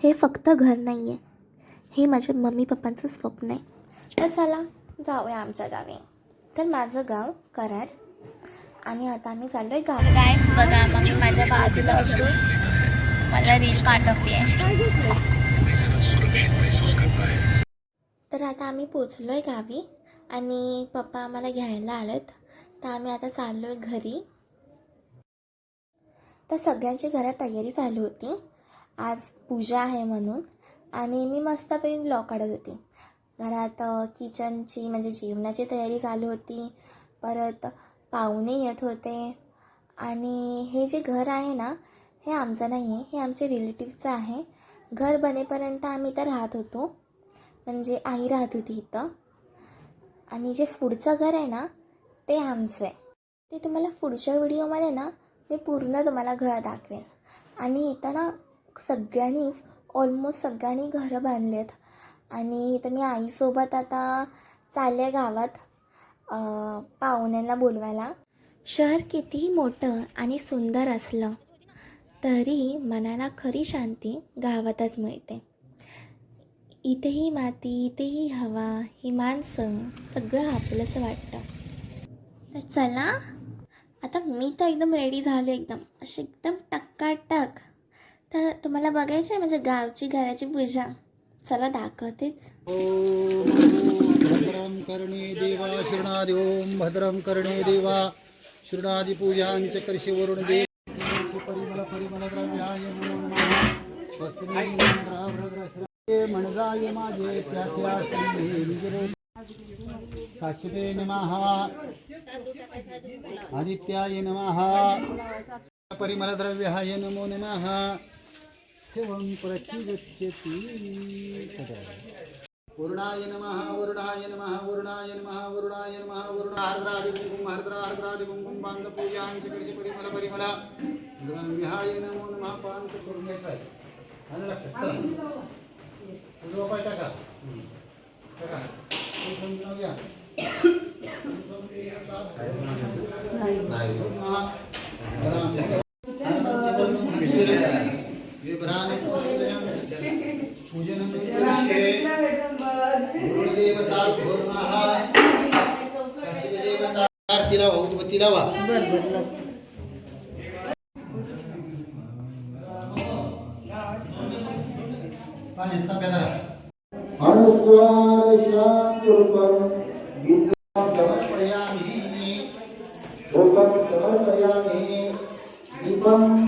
हे फक्त घर नाही आहे हे माझ्या मम्मी पप्पांचं स्वप्न आहे. तर चला जाऊया आमच्या गावी. तर माझं गाव कराड. आणि आता आम्ही चाललो आहे गावी. गायस बघा मम्मी माझ्या बाजूला असून मला रील पाठवते तर आता आम्ही पोचलो आहे गावी आणि पप्पा आम्हाला घ्यायला आलेत. तर आम्ही आता चाललो आहे घरी. तर सगळ्यांची घरात तयारी चालू होती. आज पूजा आहे म्हणून. आणि मी मस्तपैकी ब्लॉग काढत होती. घरात किचनची म्हणजे जेवणाची तयारी चालू होती. परत पाहुणे येत होते. आणि हे जे घर आहे ना हे आमचं नाही आहे. हे आमच्या रिलेटिव्हचं आहे. घर बनेपर्यंत आम्ही इथं राहत होतो. म्हणजे आई राहत होती इथं. आणि जे पुढचं घर आहे ना ते आमचं आहे. ते तुम्हाला पुढच्या व्हिडिओमध्ये ना मी पूर्ण तुम्हाला घर दाखवेन. आणि इथं ना सगळ्यांनीच ऑलमोस्ट सगळ्यांनी घरं बांधली आहेत आणि इथं मी आईसोबत आता चालले गावात पाहुण्यांना बोलवायला. शहर कितीही मोठं आणि सुंदर असलं तरी मनाला खरी शांती गावातच मिळते. इथेही माती इथेही हवा ही माणसं सगळं आपलंसं वाटतं. तर चला आता मी तर एकदम रेडी झालो एकदम. अशी एकदम टक्काटक तर तुम्हाला बघायचं आहे म्हणजे गावची घराची पूजा. चला दाखवतेच. भद्रम कर्णे देवा शृणादि ओम भद्रम कर्णे देवा. शृणादि पूजा च कर्षिवरुण देव. परिमल परिमल द्रव्याय नमो नमः। स्वस्ति मंत्राभ्रद्रश्रे म्हणजाय माझे त्याच्या काश्यपे नमः। आदित्याय नमः। नमः एवं प्रचिगच्छति वरुणाय नमः वरुणाय नमः वरुणाय नमः वरुणाय नमः वरुणार्द्रादि कुंकुम हर्द्रार्द्रादि कुंकुम पांत पूजांच कर्षि परिमल परिमल। द्रव्याय नमो नमः पांत करून घ्यायचा आहे लक्षात चला टाका. टाका. समजून घ्या. आरती लावा उदबत्ती लावा. अनुस्वार शांतिरूपम बिंदु समर्पयामि रूपम समर्पयामि दीपम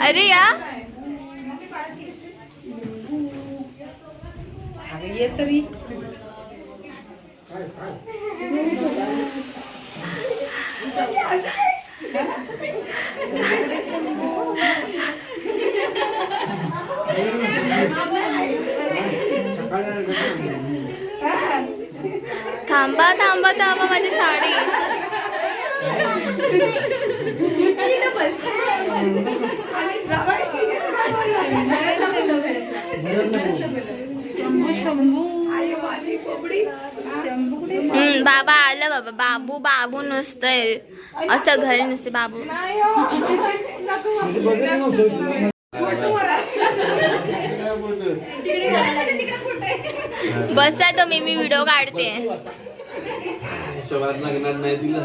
अरे या. ये तरी. थांबा थांबा थांबा माझी साडी. हम्म, बाबा आलं बाबा. बाबू बाबू नसतंय. असं घरी नुसते बाबू. बसा तुम्ही मी व्हिडिओ काढते. हिशोबात लग्नात नाही दिलं.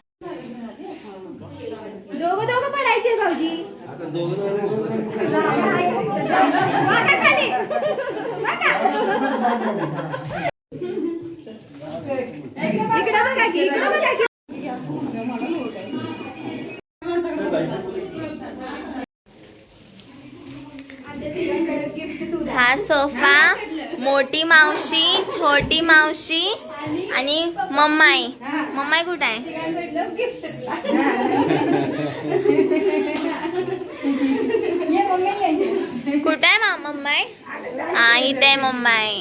हा सोफा मोठी मावशी छोटी मावशी आणि मम्माई. मम्माई कुठं आहे? कुठं आहे मम्माई? हा इथे आहे मम्माई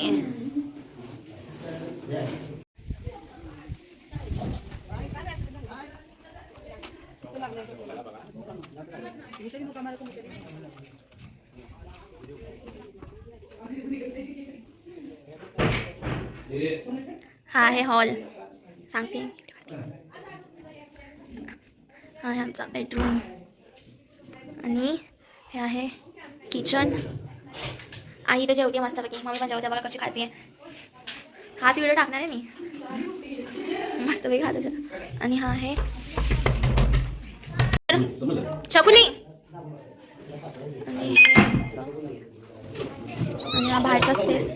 हा आहे हॉल सांगते हा आहे आमचा बेडरूम आणि हे आहे किचन आई तर जेवते मस्तपैकी मम्मी पण जेवते. बघा कशी खाते. हाच व्हिडिओ टाकणार आहे मी. मस्तपैकी खात आणि हा आहे. शकुली आणि आणि हा बाहेरचा स्पेस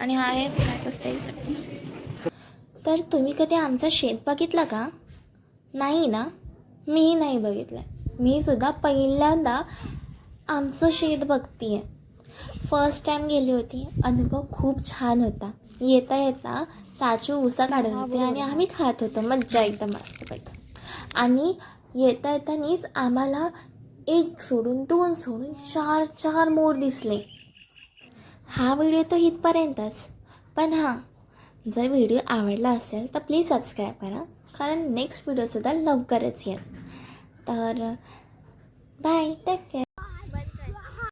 आणि हा आहे बाहेरचा स्पेस तर तुम्ही कधी आमचं शेत बघितलं का? नाही ना? मी नाही बघितलं. मी सुद्धा पहिल्यांदा आमचं शेत बघते फर्स्ट टाईम गेली होती. अनुभव खूप छान होता. येता येता चाचू उसा काढत होते आणि आम्ही खात होतो. मज्जा एकदम मस्तपैकी आणि येता येतानीच आम्हाला एक सोडून दोन सोडून चार चार मोर दिसले. हा व्हिडिओ तो इथपर्यंतच. पण हां जर व्हिडिओ आवडला असेल तर प्लीज सबस्क्राईब करा. कारण नेक्स्ट व्हिडिओसुद्धा लवकरच येईल. तर बाय टेक केअर